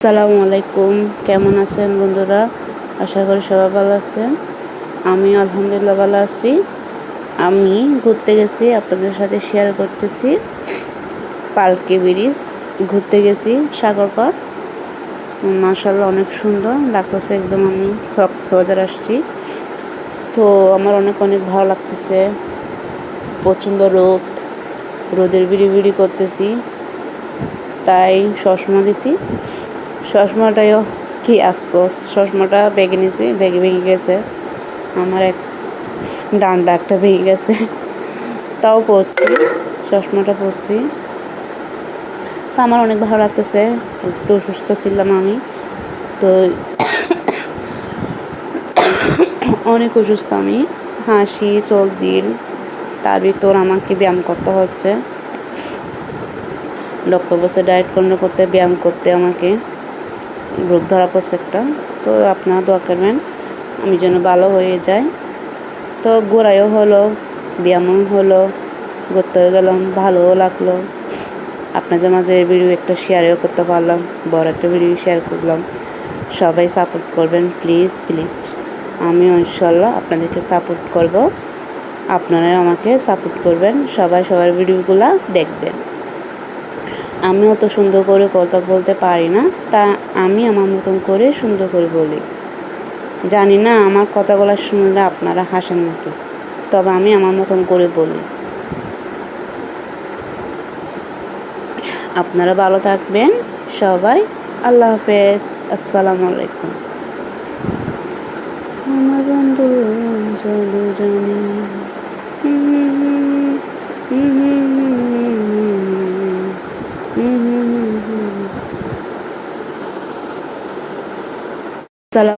আসসালামু আলাইকুম। কেমন আছেন বন্ধুরা? আশা করি সবাই ভালো আছেন। আমি আলহামদুলিল্লাহ ভালো আছি। আমি ঘুরতে গেছি, আপনাদের সাথে শেয়ার করতেছি। পালকে ব্রিজ, ঘুরতে গেছি, সাগর পার মাশাল্লাহ অনেক সুন্দর। লাগতেছে একদম আমি কক্সবাজার আসছি। তো আমার অনেক অনেক ভালো লাগতেছে। প্রচণ্ড রোদ। রোদের বিড়ি বিড়ি করতেছি। তাই চশমা দিছি। চশমাটাও কি আফসোস, চশমাটা বেগে নিছি বেগে ভেঙে গেছে। আমার এক ডান্ডা একটা ভেঙে গেছে। তাও পরছি, চশমাটা পরছি। তো আমার অনেক ভালো লাগতেছে, একটু অসুস্থ ছিলাম আমি। তো অনেক অসুস্থ আমি, হাসি চোখ দিল তার ভিতর আমাকে ব্যায়াম করতে হচ্ছে। ডক্টর বসে ডায়েট করতে করতে, ব্যায়াম করতে আমাকে। রোগ ধরা পড়ছে একটা। তো আপনারা দোয়া করবেন, আমি যেন ভালো হয়ে যাই। তো ঘোরাইও হলো, ব্যায়ামও হলো ঘুরতে গেলাম, ভালোও লাগল। আপনাদের মাঝে ভিডিও একটা শেয়ারও করতে পারলাম, বড় একটা ভিডিও শেয়ার করলাম। সবাই সাপোর্ট করবেন প্লিজ প্লিজ আমিও ইনশাল্লাহ আপনাদেরকে সাপোর্ট করব। আপনারাও আমাকে সাপোর্ট করবেন, সবাই সবার ভিডিওগুলো দেখবেন। আমি অত সুন্দর করে কথা বলতে পারি না, তা আমি আমার মতন করে সুন্দর করে বলি। জানি না আমার কথাগুলো শুনলে আপনারা হাসেন নাকি, তবে আমি আমার মতন করে বলি। আপনারা ভালো থাকবেন, সবাই আল্লাহ হাফেজ, আসসালামু আলাইকুম। আমার বন্ধু জানে